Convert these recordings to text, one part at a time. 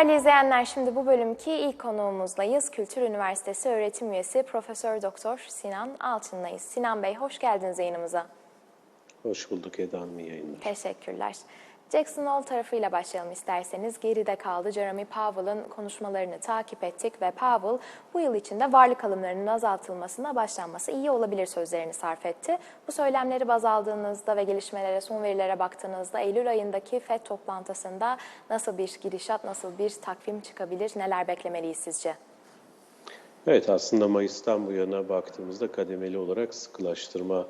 Değerli izleyenler şimdi bu bölümki ilk konuğumuzdayız. Kültür Üniversitesi öğretim üyesi Profesör Doktor Sinan Alçın'layız. Sinan Bey hoş geldiniz yayınımıza. Hoş bulduk Eda Hanım, yayınlar. Teşekkürler. Jackson Hole tarafıyla başlayalım isterseniz. Geride kaldı. Jeremy Powell'ın konuşmalarını takip ettik ve Powell bu yıl içinde varlık alımlarının azaltılmasına başlanması iyi olabilir sözlerini sarf etti. Bu söylemleri baz aldığınızda ve gelişmelere, son verilere baktığınızda Eylül ayındaki FED toplantısında nasıl bir girişat, nasıl bir takvim çıkabilir, neler beklemeliyiz sizce? Evet aslında Mayıs'tan bu yana baktığımızda kademeli olarak sıkılaştırma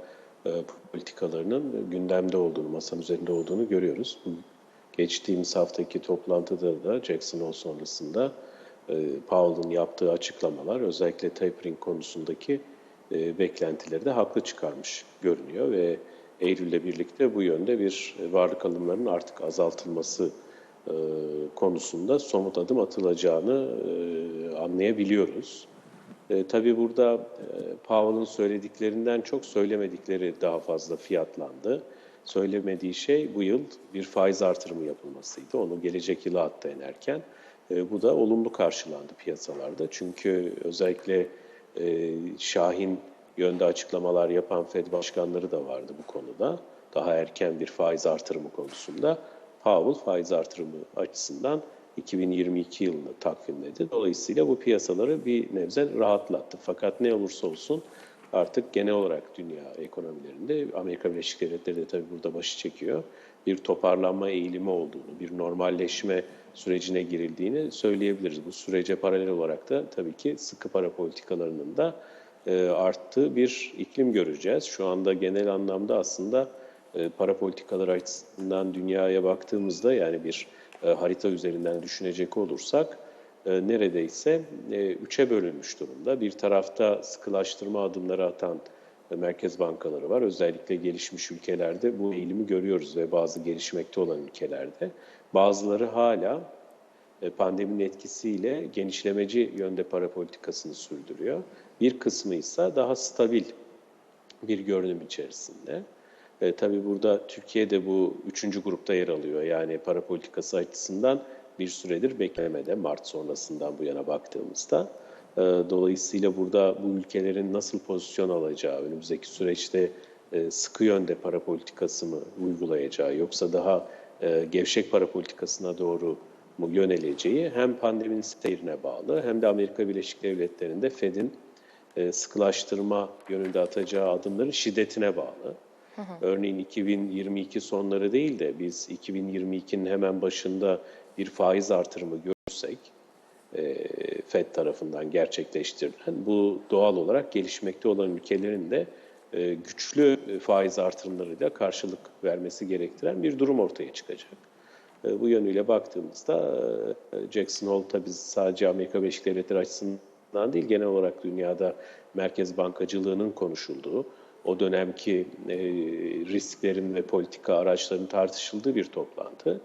politikalarının gündemde olduğunu, masanın üzerinde olduğunu görüyoruz. Bu geçtiğimiz haftaki toplantıda da Jackson Hole sonrasında e, Powell'ın yaptığı açıklamalar özellikle tapering konusundaki e, beklentileri de haklı çıkarmış görünüyor ve Eylül'le birlikte bu yönde bir varlık alımlarının artık azaltılması e, konusunda somut adım atılacağını e, anlayabiliyoruz. E, tabii burada e, Powell'ın söylediklerinden çok söylemedikleri daha fazla fiyatlandı. Söylemediği şey bu yıl bir faiz artırımı yapılmasıydı. Onu gelecek yıla attı enerken. E, bu da olumlu karşılandı piyasalarda. Çünkü özellikle e, Şahin yönde açıklamalar yapan Fed başkanları da vardı bu konuda. Daha erken bir faiz artırımı konusunda. Powell faiz artırımı açısından 2022 yılını takvimledi. Dolayısıyla bu piyasaları bir nebze rahatlattı. Fakat ne olursa olsun artık genel olarak dünya ekonomilerinde Amerika Birleşik Devletleri de tabii burada başı çekiyor. Bir toparlanma eğilimi olduğunu, bir normalleşme sürecine girildiğini söyleyebiliriz. Bu sürece paralel olarak da tabii ki sıkı para politikalarının da e, arttığı bir iklim göreceğiz. Şu anda genel anlamda aslında e, para politikaları açısından dünyaya baktığımızda yani bir harita üzerinden düşünecek olursak e, neredeyse e, üçe bölünmüş durumda. Bir tarafta sıkılaştırma adımları atan e, merkez bankaları var. Özellikle gelişmiş ülkelerde bu eğilimi görüyoruz ve bazı gelişmekte olan ülkelerde. Bazıları hala e, pandeminin etkisiyle genişlemeci yönde para politikasını sürdürüyor. Bir kısmı ise daha stabil bir görünüm içerisinde. E, tabii burada Türkiye de bu üçüncü grupta yer alıyor. Yani para politikası açısından bir süredir beklemede Mart sonrasından bu yana baktığımızda. E, dolayısıyla burada bu ülkelerin nasıl pozisyon alacağı, önümüzdeki süreçte e, sıkı yönde para politikası mı uygulayacağı yoksa daha e, gevşek para politikasına doğru mu yöneleceği hem pandeminin seyrine bağlı hem de Amerika Birleşik Devletleri'nde Fed'in e, sıkılaştırma yönünde atacağı adımların şiddetine bağlı. Örneğin 2022 sonları değil de biz 2022'nin hemen başında bir faiz artırımı görürsek e, FED tarafından gerçekleştirilen bu doğal olarak gelişmekte olan ülkelerin de e, güçlü faiz artırımlarıyla karşılık vermesi gerektiren bir durum ortaya çıkacak. E, bu yönüyle baktığımızda Jackson Hole tabii sadece Amerika Birleşik Devletleri açısından değil genel olarak dünyada merkez bankacılığının konuşulduğu o dönemki e, risklerin ve politika araçlarının tartışıldığı bir toplantı.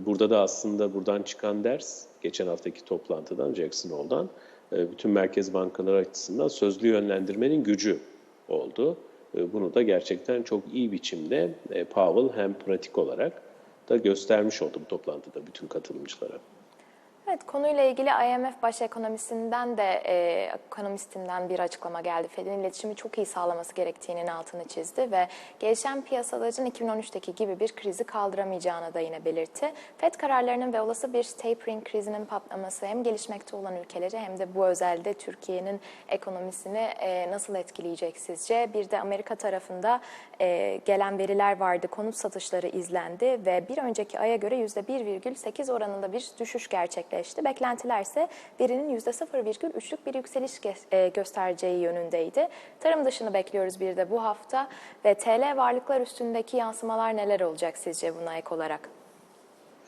Burada da aslında buradan çıkan ders, geçen haftaki toplantıdan, Jackson Hole'dan, e, bütün merkez bankaları açısından sözlü yönlendirmenin gücü oldu. E, bunu da gerçekten çok iyi biçimde e, Powell hem pratik olarak da göstermiş oldu bu toplantıda bütün katılımcılara. Evet, konuyla ilgili IMF baş ekonomisinden de e, ekonomistinden bir açıklama geldi. Fed'in iletişimi çok iyi sağlaması gerektiğinin altını çizdi ve gelişen piyasaların 2013'teki gibi bir krizi kaldıramayacağını da yine belirtti. Fed kararlarının ve olası bir tapering krizinin patlaması hem gelişmekte olan ülkeleri hem de bu özelde Türkiye'nin ekonomisini e, nasıl etkileyecek sizce? Bir de Amerika tarafında e, gelen veriler vardı, konut satışları izlendi ve bir önceki aya göre %1,8 oranında bir düşüş gerçekleşti gerçekleşti. Beklentiler ise verinin %0,3'lük bir yükseliş e, göstereceği yönündeydi. Tarım dışını bekliyoruz bir de bu hafta ve TL varlıklar üstündeki yansımalar neler olacak sizce buna ek olarak?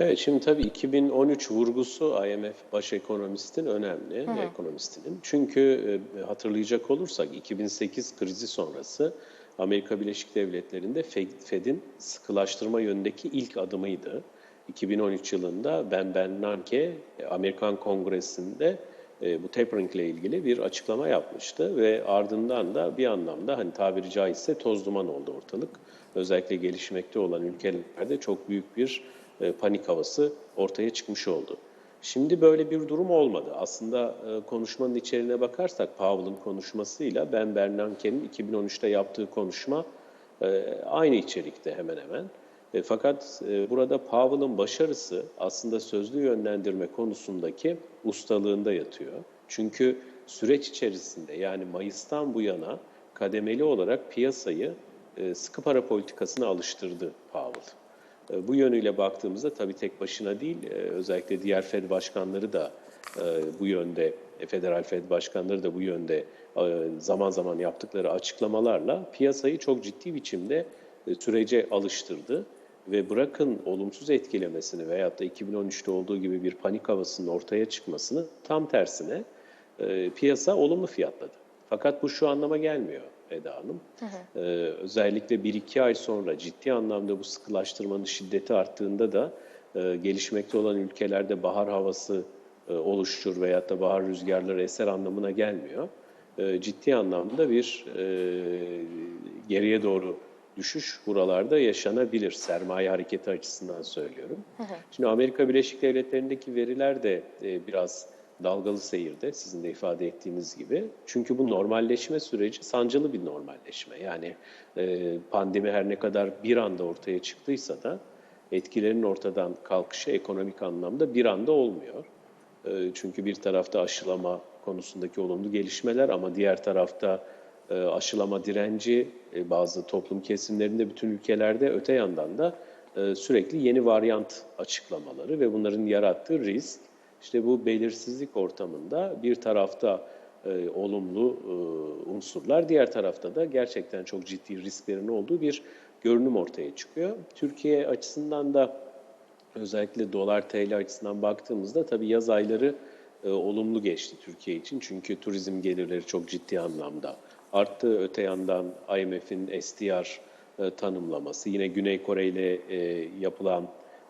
Evet şimdi tabii 2013 vurgusu IMF baş ekonomistin önemli, hı hı. ekonomistinin. Çünkü e, hatırlayacak olursak 2008 krizi sonrası Amerika Birleşik Devletleri'nde Fed'in sıkılaştırma yönündeki ilk adımıydı. 2013 yılında Ben Bernanke Amerikan Kongresi'nde e, bu tapering ile ilgili bir açıklama yapmıştı ve ardından da bir anlamda hani tabiri caizse toz duman oldu ortalık. Özellikle gelişmekte olan ülkelerde çok büyük bir e, panik havası ortaya çıkmış oldu. Şimdi böyle bir durum olmadı. Aslında e, konuşmanın içeriğine bakarsak Powell'ın konuşmasıyla Ben Bernanke'nin 2013'te yaptığı konuşma e, aynı içerikte hemen hemen. E, fakat e, burada Powell'ın başarısı aslında sözlü yönlendirme konusundaki ustalığında yatıyor. Çünkü süreç içerisinde yani Mayıs'tan bu yana kademeli olarak piyasayı e, sıkı para politikasına alıştırdı Powell. E, Bu yönüyle baktığımızda tabii tek başına değil, e, özellikle diğer Fed başkanları da e, bu yönde, e, federal Fed başkanları da bu yönde e, zaman zaman yaptıkları açıklamalarla piyasayı çok ciddi biçimde e, sürece alıştırdı ve bırakın olumsuz etkilemesini veyahut da 2013'te olduğu gibi bir panik havasının ortaya çıkmasını tam tersine e, piyasa olumlu fiyatladı. Fakat bu şu anlama gelmiyor Eda Hanım. Ee, özellikle 1-2 ay sonra ciddi anlamda bu sıkılaştırmanın şiddeti arttığında da e, gelişmekte olan ülkelerde bahar havası e, oluştur veyahut da bahar rüzgarları eser anlamına gelmiyor. E, ciddi anlamda bir e, geriye doğru düşüş buralarda yaşanabilir. Sermaye hareketi açısından söylüyorum. Şimdi Amerika Birleşik Devletleri'ndeki veriler de e, biraz dalgalı seyirde sizin de ifade ettiğiniz gibi. Çünkü bu normalleşme süreci sancılı bir normalleşme. Yani e, pandemi her ne kadar bir anda ortaya çıktıysa da etkilerinin ortadan kalkışı ekonomik anlamda bir anda olmuyor. E, çünkü bir tarafta aşılama konusundaki olumlu gelişmeler ama diğer tarafta aşılama direnci e, bazı toplum kesimlerinde bütün ülkelerde öte yandan da e, sürekli yeni varyant açıklamaları ve bunların yarattığı risk işte bu belirsizlik ortamında bir tarafta e, olumlu e, unsurlar, diğer tarafta da gerçekten çok ciddi risklerin olduğu bir görünüm ortaya çıkıyor. Türkiye açısından da özellikle dolar TL açısından baktığımızda tabii yaz ayları e, olumlu geçti Türkiye için. Çünkü turizm gelirleri çok ciddi anlamda arttı. Öte yandan IMF'in SDR e, tanımlaması, yine Güney Kore ile e, yapılan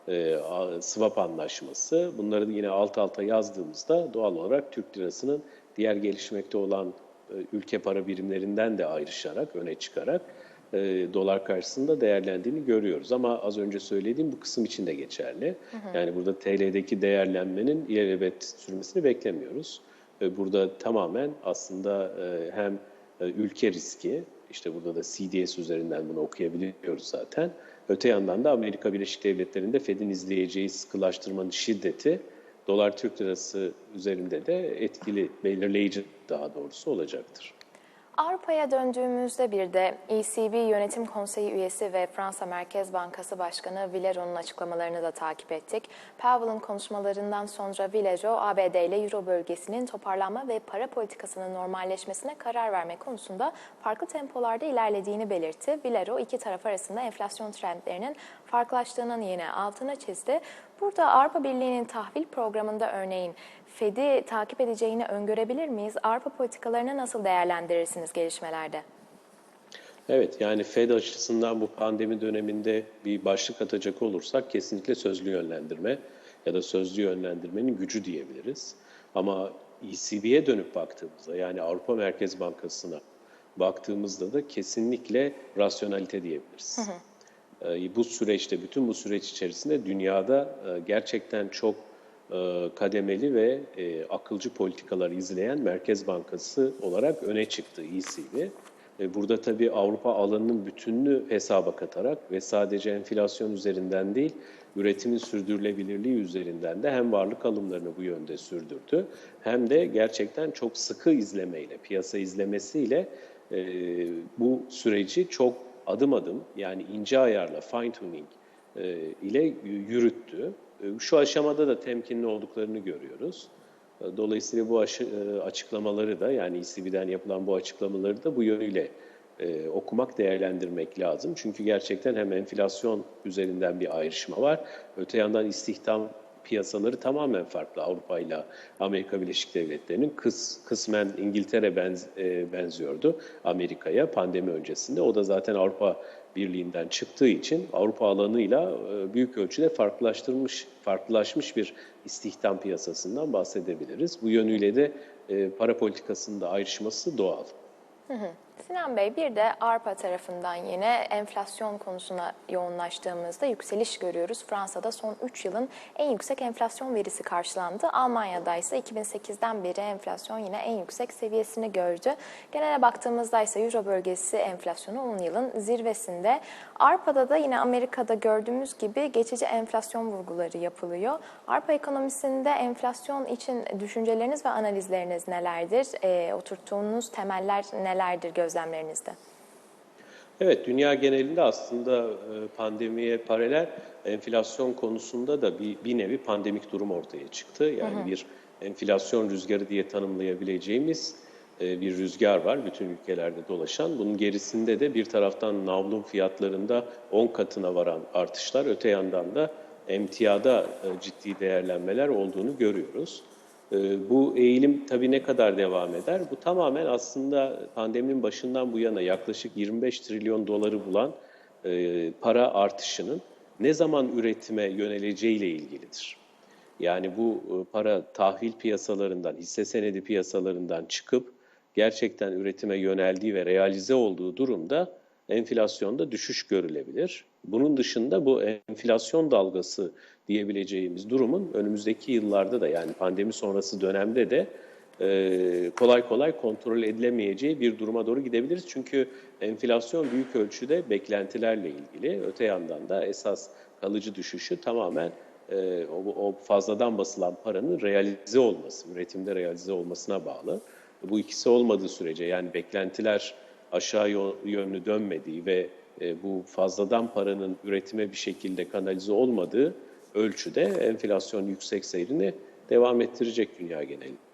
e, swap anlaşması. Bunları yine alt alta yazdığımızda doğal olarak Türk lirasının diğer gelişmekte olan e, ülke para birimlerinden de ayrışarak, öne çıkarak e, dolar karşısında değerlendiğini görüyoruz. Ama az önce söylediğim bu kısım için de geçerli. Yani burada TL'deki değerlenmenin ilelebet sürmesini beklemiyoruz. E, burada tamamen aslında e, hem e, ülke riski, işte burada da CDS üzerinden bunu okuyabiliyoruz zaten. Öte yandan da Amerika Birleşik Devletleri'nde Fed'in izleyeceği sıkılaştırmanın şiddeti dolar Türk lirası üzerinde de etkili, belirleyici daha doğrusu olacaktır. Avrupa'ya döndüğümüzde bir de ECB Yönetim Konseyi üyesi ve Fransa Merkez Bankası Başkanı Villero'nun açıklamalarını da takip ettik. Powell'ın konuşmalarından sonra Villero, ABD ile Euro bölgesinin toparlanma ve para politikasının normalleşmesine karar verme konusunda farklı tempolarda ilerlediğini belirtti. Villero iki taraf arasında enflasyon trendlerinin farklılaştığının yine altına çizdi. Burada Avrupa Birliği'nin tahvil programında örneğin Fed'i takip edeceğini öngörebilir miyiz? Avrupa politikalarını nasıl değerlendirirsiniz gelişmelerde? Evet yani Fed açısından bu pandemi döneminde bir başlık atacak olursak kesinlikle sözlü yönlendirme ya da sözlü yönlendirmenin gücü diyebiliriz. Ama ECB'ye dönüp baktığımızda yani Avrupa Merkez Bankası'na baktığımızda da kesinlikle rasyonalite diyebiliriz. Hı hı. Bu süreçte, bütün bu süreç içerisinde dünyada gerçekten çok kademeli ve akılcı politikalar izleyen Merkez Bankası olarak öne çıktı ECB. Burada tabii Avrupa alanının bütününü hesaba katarak ve sadece enflasyon üzerinden değil, üretimin sürdürülebilirliği üzerinden de hem varlık alımlarını bu yönde sürdürdü, hem de gerçekten çok sıkı izlemeyle, piyasa izlemesiyle bu süreci çok adım adım yani ince ayarla, fine tuning ile yürüttü. Şu aşamada da temkinli olduklarını görüyoruz. Dolayısıyla bu açıklamaları da yani ECB'den yapılan bu açıklamaları da bu yönüyle e, okumak, değerlendirmek lazım. Çünkü gerçekten hem enflasyon üzerinden bir ayrışma var. Öte yandan istihdam piyasaları tamamen farklı Avrupa ile Amerika Birleşik Devletleri'nin kıs, kısmen İngiltere benz, e, benziyordu Amerika'ya pandemi öncesinde. O da zaten Avrupa Birliği'nden çıktığı için Avrupa alanıyla e, büyük ölçüde farklılaştırmış, farklılaşmış bir istihdam piyasasından bahsedebiliriz. Bu yönüyle de e, para politikasında ayrışması doğal. Hı hı. Sinan Bey bir de Arpa tarafından yine enflasyon konusuna yoğunlaştığımızda yükseliş görüyoruz. Fransa'da son 3 yılın en yüksek enflasyon verisi karşılandı. Almanya'da ise 2008'den beri enflasyon yine en yüksek seviyesini gördü. Genele baktığımızda ise Euro bölgesi enflasyonu 10 yılın zirvesinde. Arpa'da da yine Amerika'da gördüğümüz gibi geçici enflasyon vurguları yapılıyor. Arpa ekonomisinde enflasyon için düşünceleriniz ve analizleriniz nelerdir? E, oturttuğunuz temeller nelerdir gözlemlerinizde? Evet, dünya genelinde aslında e, pandemiye paralel enflasyon konusunda da bir, bir nevi pandemik durum ortaya çıktı. Yani hı hı. bir enflasyon rüzgarı diye tanımlayabileceğimiz e, bir rüzgar var bütün ülkelerde dolaşan. Bunun gerisinde de bir taraftan navlun fiyatlarında 10 katına varan artışlar, öte yandan da emtiyada e, ciddi değerlenmeler olduğunu görüyoruz. Ee, bu eğilim tabii ne kadar devam eder? Bu tamamen aslında pandeminin başından bu yana yaklaşık 25 trilyon doları bulan e, para artışının ne zaman üretime yöneleceğiyle ilgilidir. Yani bu e, para tahvil piyasalarından, hisse senedi piyasalarından çıkıp gerçekten üretime yöneldiği ve realize olduğu durumda enflasyonda düşüş görülebilir. Bunun dışında bu enflasyon dalgası diyebileceğimiz durumun önümüzdeki yıllarda da yani pandemi sonrası dönemde de e, kolay kolay kontrol edilemeyeceği bir duruma doğru gidebiliriz. Çünkü enflasyon büyük ölçüde beklentilerle ilgili. Öte yandan da esas kalıcı düşüşü tamamen e, o, fazladan basılan paranın realize olması, üretimde realize olmasına bağlı. Bu ikisi olmadığı sürece yani beklentiler aşağı yönlü dönmediği ve e, bu fazladan paranın üretime bir şekilde kanalize olmadığı ölçüde enflasyon yüksek seyrini devam ettirecek dünya genelinde.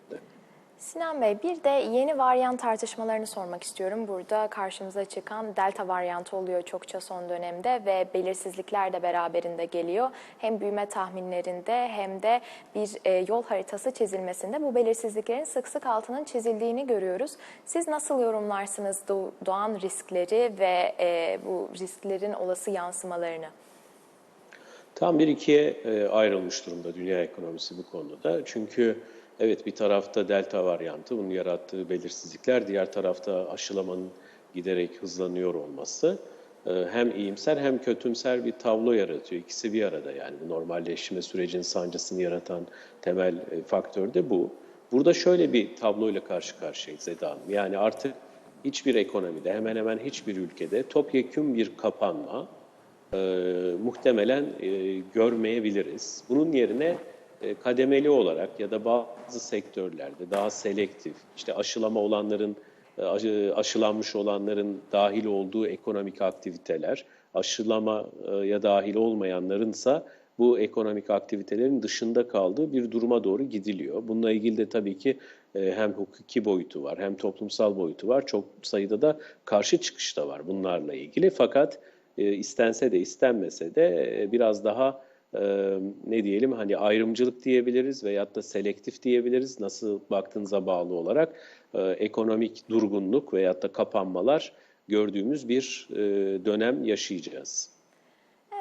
Sinan Bey bir de yeni varyant tartışmalarını sormak istiyorum. Burada karşımıza çıkan delta varyantı oluyor çokça son dönemde ve belirsizlikler de beraberinde geliyor. Hem büyüme tahminlerinde hem de bir e, yol haritası çizilmesinde bu belirsizliklerin sık sık altının çizildiğini görüyoruz. Siz nasıl yorumlarsınız doğan riskleri ve e, bu risklerin olası yansımalarını? Tam bir ikiye e, ayrılmış durumda dünya ekonomisi bu konuda. Çünkü evet bir tarafta delta varyantı, bunun yarattığı belirsizlikler, diğer tarafta aşılamanın giderek hızlanıyor olması e, hem iyimser hem kötümser bir tablo yaratıyor. İkisi bir arada yani bu normalleşme sürecinin sancısını yaratan temel e, faktör de bu. Burada şöyle bir tabloyla karşı karşıyayız Eda Hanım. Yani artık hiçbir ekonomide, hemen hemen hiçbir ülkede topyekun bir kapanma, e, muhtemelen e, görmeyebiliriz. Bunun yerine kademeli olarak ya da bazı sektörlerde daha selektif, işte aşılama olanların, e, aşılanmış olanların dahil olduğu ekonomik aktiviteler, aşılamaya dahil olmayanlarınsa bu ekonomik aktivitelerin dışında kaldığı bir duruma doğru gidiliyor. Bununla ilgili de tabii ki e, hem hukuki boyutu var hem toplumsal boyutu var. Çok sayıda da karşı çıkış da var bunlarla ilgili. Fakat e, istense de istenmese de e, biraz daha e, ne diyelim hani ayrımcılık diyebiliriz veyahut da selektif diyebiliriz nasıl baktığınıza bağlı olarak ekonomik durgunluk veyahut da kapanmalar gördüğümüz bir dönem yaşayacağız.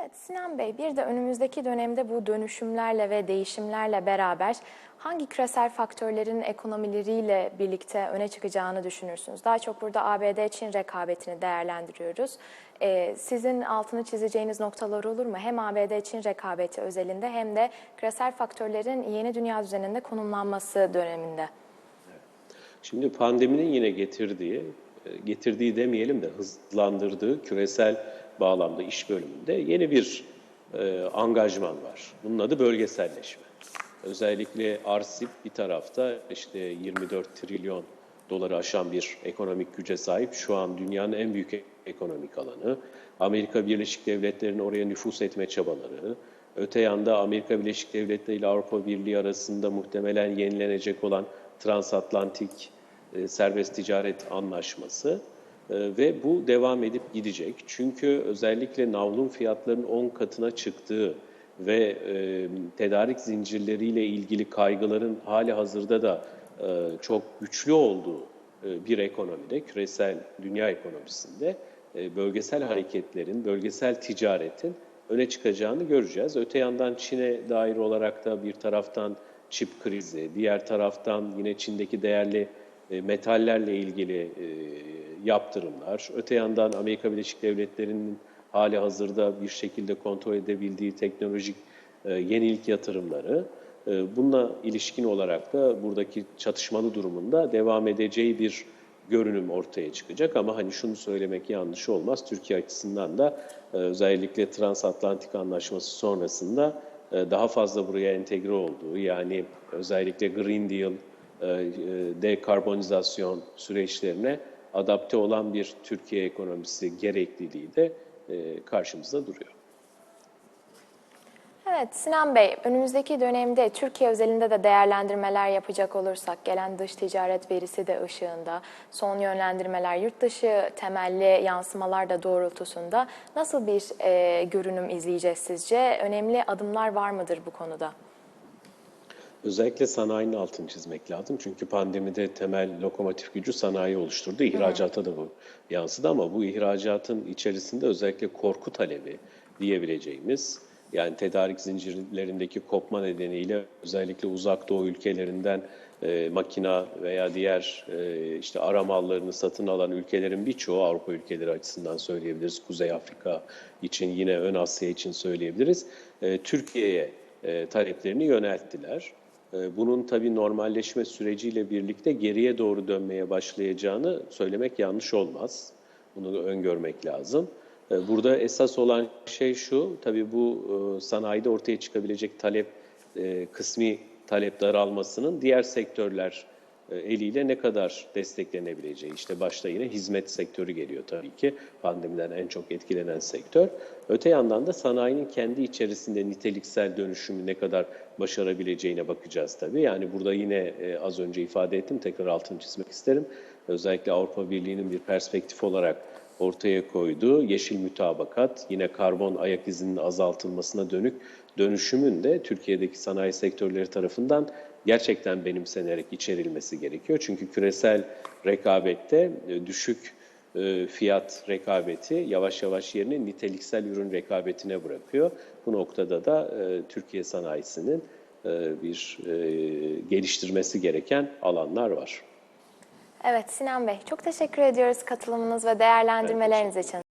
Evet Sinan Bey bir de önümüzdeki dönemde bu dönüşümlerle ve değişimlerle beraber hangi küresel faktörlerin ekonomileriyle birlikte öne çıkacağını düşünürsünüz? Daha çok burada ABD-Çin rekabetini değerlendiriyoruz. Ee, sizin altını çizeceğiniz noktalar olur mu? Hem ABD-Çin rekabeti özelinde hem de küresel faktörlerin yeni dünya düzeninde konumlanması döneminde. Şimdi pandeminin yine getirdiği, e, getirdiği demeyelim de hızlandırdığı küresel bağlamda iş bölümünde yeni bir e, angajman var. Bunun adı bölgeselleşme. Özellikle ARSİP bir tarafta işte 24 trilyon doları aşan bir ekonomik güce sahip. Şu an dünyanın en büyük ekonomik alanı. Amerika Birleşik Devletleri'nin oraya nüfus etme çabaları. Öte yanda Amerika Birleşik Devletleri ile Avrupa Birliği arasında muhtemelen yenilenecek olan transatlantik e, serbest ticaret anlaşması. E, ve bu devam edip gidecek. Çünkü özellikle navlun fiyatlarının 10 katına çıktığı ve e, tedarik zincirleriyle ilgili kaygıların hali hazırda da e, çok güçlü olduğu e, bir ekonomide, küresel dünya ekonomisinde e, bölgesel hareketlerin, bölgesel ticaretin öne çıkacağını göreceğiz. Öte yandan Çin'e dair olarak da bir taraftan çip krizi, diğer taraftan yine Çin'deki değerli e, metallerle ilgili e, yaptırımlar, öte yandan Amerika Birleşik Devletleri'nin hali hazırda bir şekilde kontrol edebildiği teknolojik e, yenilik yatırımları, e, bununla ilişkin olarak da buradaki çatışmalı durumunda devam edeceği bir görünüm ortaya çıkacak ama hani şunu söylemek yanlış olmaz. Türkiye açısından da e, özellikle transatlantik anlaşması sonrasında e, daha fazla buraya entegre olduğu yani özellikle Green Deal, e, e, dekarbonizasyon süreçlerine adapte olan bir Türkiye ekonomisi gerekliliği de e, karşımızda duruyor. Evet Sinan Bey, önümüzdeki dönemde Türkiye özelinde de değerlendirmeler yapacak olursak, gelen dış ticaret verisi de ışığında, son yönlendirmeler, yurt dışı temelli yansımalar da doğrultusunda nasıl bir e, görünüm izleyeceğiz sizce? Önemli adımlar var mıdır bu konuda? Özellikle sanayinin altını çizmek lazım. Çünkü pandemide temel lokomotif gücü sanayi oluşturdu. İhracata da bu yansıdı ama bu ihracatın içerisinde özellikle korku talebi diyebileceğimiz yani tedarik zincirlerindeki kopma nedeniyle özellikle uzak doğu ülkelerinden e, makina veya diğer e, işte ara mallarını satın alan ülkelerin birçoğu Avrupa ülkeleri açısından söyleyebiliriz. Kuzey Afrika için yine Ön Asya için söyleyebiliriz. E, Türkiye'ye e, taleplerini yönelttiler. E, Bunun tabii normalleşme süreciyle birlikte geriye doğru dönmeye başlayacağını söylemek yanlış olmaz. Bunu öngörmek lazım. E, Burada esas olan şey şu, tabii bu e, sanayide ortaya çıkabilecek talep, e, kısmi talep daralmasının diğer sektörler eliyle ne kadar desteklenebileceği. İşte başta yine hizmet sektörü geliyor tabii ki. Pandemiden en çok etkilenen sektör. Öte yandan da sanayinin kendi içerisinde niteliksel dönüşümü ne kadar başarabileceğine bakacağız tabii. Yani burada yine e, az önce ifade ettim, tekrar altını çizmek isterim. Özellikle Avrupa Birliği'nin bir perspektif olarak ortaya koyduğu yeşil mütabakat, yine karbon ayak izinin azaltılmasına dönük dönüşümün de Türkiye'deki sanayi sektörleri tarafından gerçekten benimsenerek içerilmesi gerekiyor. Çünkü küresel rekabette e, düşük e, fiyat rekabeti yavaş yavaş yerini niteliksel ürün rekabetine bırakıyor. Bu noktada da e, Türkiye sanayisinin bir geliştirmesi gereken alanlar var. Evet Sinan Bey, çok teşekkür ediyoruz katılımınız ve değerlendirmeleriniz için.